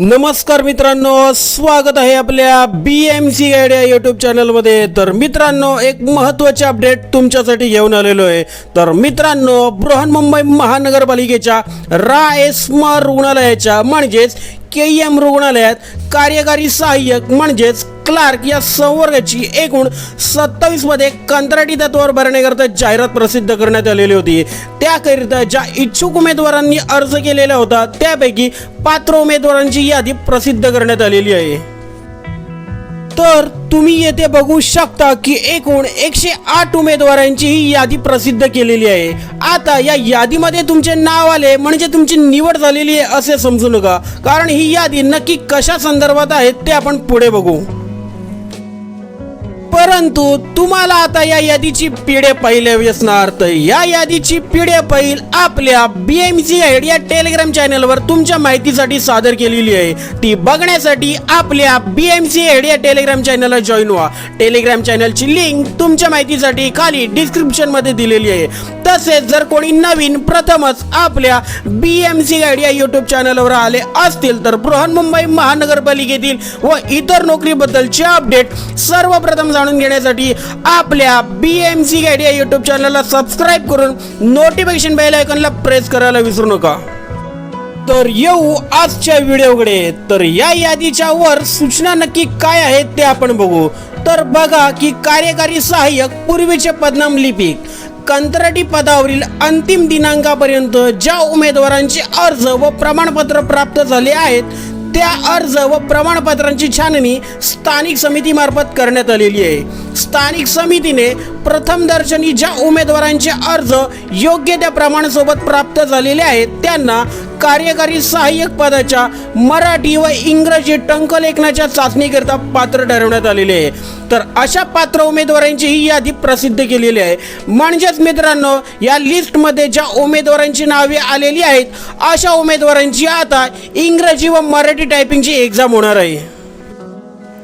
नमस्कार मित्रांनो स्वागत आहे आपल्या B M C idea YouTube चॅनलमध्ये तर मित्रांनो एक महत्त्वाचे अपडेट तुमच्यासाठी घेऊन आलेलो आहे. तर मित्रांनो बृहन्मुंबई महानगरपालिकेच्या रा एस्मा रुग्णालयाच्या म्हणजेच के एम रुग्णालयात कार्यकारी सहाय्यक म्हणजेच क्लार्क या संवर्गाची एकूण सत्तावीसमध्ये कंत्राटी तत्वावर भरण्याकरता जाहिरात प्रसिद्ध करण्यात आलेली होती. त्याकरिता ज्या इच्छुक उमेदवारांनी अर्ज केलेला होता त्यापैकी पात्र उमेदवारांची यादी प्रसिद्ध करण्यात आलेली आहे. तर तुम्ही येथे बघू शकता की एकूण एकशे आठ उमेदवारांची ही यादी प्रसिद्ध केलेली आहे. आता या यादीमध्ये तुमचे नाव आले म्हणजे तुमची निवड झालेली आहे असे समजू नका. कारण ही यादी नक्की कशा संदर्भात आहे ते आपण पुढे बघू. परंतु तुम्हाला आता या यादीची पिढे पहिले असणार तर या यादीची पिढे पहिल आपल्या बी एम सी या टेलिग्राम चॅनलवर तुमच्या माहितीसाठी सादर केलेली आहे. ती बघण्यासाठी आपल्या बी एम सी या टेलिग्राम चॅनलला जॉईन व्हा. टेलिग्राम चॅनलची लिंक तुमच्या माहितीसाठी खाली डिस्क्रिप्शनमध्ये दिलेली आहे. तसेच जर कोणी नवीन प्रथमच आपल्या बी एम सी या यूट्यूब चॅनलवर आले असतील तर बृहन्मुंबई महानगरपालिकेतील व इतर नोकरीबद्दलचे अपडेट सर्वप्रथम जाणून घेण्यासाठी आपल्या बी एम सी या युट्यूब चॅनलला सबस्क्राईब करून नोटिफिकेशन बेल आयकॉनला प्रेस करायला विसरू नका. तर येऊ आजच्या व्हिडिओकडे. तर या यादीच्या वर सूचना नक्की काय आहेत ते आपण बघू. तर बघा की कार्यकारी सहाय्यक पूर्वीचे पदनाम लिपिक कंत्राटी पदावरील अंतिम दिनांकापर्यंत ज्या उमेदवारांचे अर्ज व प्रमाणपत्र प्राप्त झाले आहेत त्या अर्ज व प्रमाणपत्रांची छाननी स्थानिक समितीमार्फत करण्यात आलेली आहे. स्थानिक समितीने प्रथम दर्शनी ज्या उमेदवारांचे अर्ज योग्य त्या प्रमाणासोबत प्राप्त झालेले आहेत त्यांना कार्यकारी सहाय्यक पदाच्या मराठी व इंग्रजी टंकलेखनाच्या चाचणीकरिता पात्र ठरवण्यात आलेले आहे. तर अशा पात्र उमेदवारांची ही यादी प्रसिद्ध केलेली आहे. म्हणजेच मित्रांनो या लिस्टमध्ये ज्या उमेदवारांची नावे आलेली आहेत अशा उमेदवारांची आता इंग्रजी व मराठी टायपिंगची एक्झाम होणार आहे.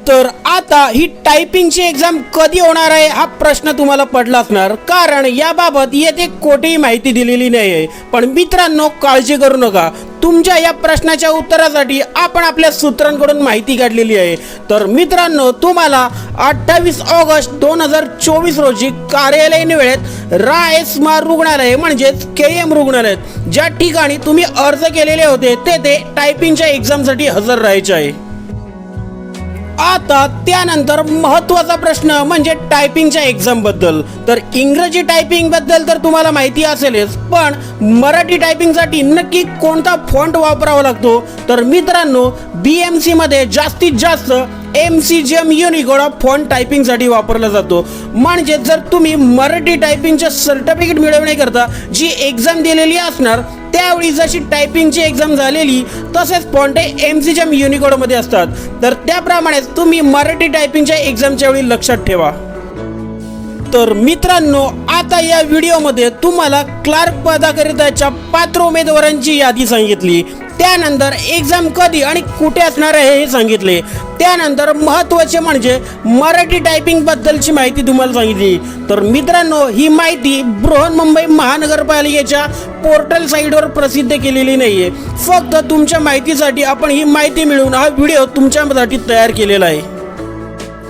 तर आता ही टायपिंगची एक्झाम कधी होणार आहे हा प्रश्न तुम्हाला पडला असणार. कारण याबाबत येथे कोठेही माहिती दिलेली नाही आहे पण मित्रांनो काळजी करू नका. तुमच्या या प्रश्नाच्या उत्तरासाठी आपण आपल्या सूत्रांकडून माहिती काढलेली आहे. तर मित्रांनो तुम्हाला अठ्ठावीस ऑगस्ट दोन हजार चोवीस रोजी कार्यालयीन वेळेत राय स्मार रुग्णालय म्हणजेच के एम रुग्णालय ज्या ठिकाणी तुम्ही अर्ज केलेले होते तेथे टायपिंगच्या एक्झामसाठी हजर राहायचे आहे. आता त्यानंतर महत्त्वाचा प्रश्न म्हणजे टायपिंगच्या एक्झामबद्दल तर इंग्रजी टायपिंगबद्दल तर तुम्हाला माहिती असेलच पण मराठी टायपिंगसाठी नक्की कोणता फॉन्ट वापरावा लागतो? तर मित्रांनो बी एम सीमध्ये जास्तीत जास्त M C G M Unicode font टायपिंगसाठी वापरला जातो. म्हणजे जर तुम्ही मराठी टायपिंगचं सर्टिफिकेट मिळवण्याकरता जी एक्झाम दिलेली असणार त्यावेळी जशी टायपिंगची एक्झाम झालेली तसेच पॉन्टे एम सी जेम युनिकोडमध्ये असतात. तर त्याप्रमाणेच तुम्ही मराठी टायपिंगच्या एक्झामच्या वेळी लक्षात ठेवा. तर मित्रांनो आता या व्हिडिओमध्ये तुम्हाला क्लार्क पदाकरिताच्या पात्र उमेदवारांची यादी सांगितली. त्यानंतर एक्झाम कधी आणि कुठे असणार आहे हे सांगितले. त्यानंतर महत्त्वाचे म्हणजे मराठी टायपिंग बद्दलची माहिती तुम्हाला सांगितली. तर मित्रांनो ही माहिती बृहन्मुंबई महानगरपालिकेच्या पोर्टल साईटवर प्रसिद्ध केलेली नाहीये. फक्त तुमच्या माहितीसाठी आपण ही माहिती मिळवून हा व्हिडिओ तुमच्यासाठी तयार केलेला आहे.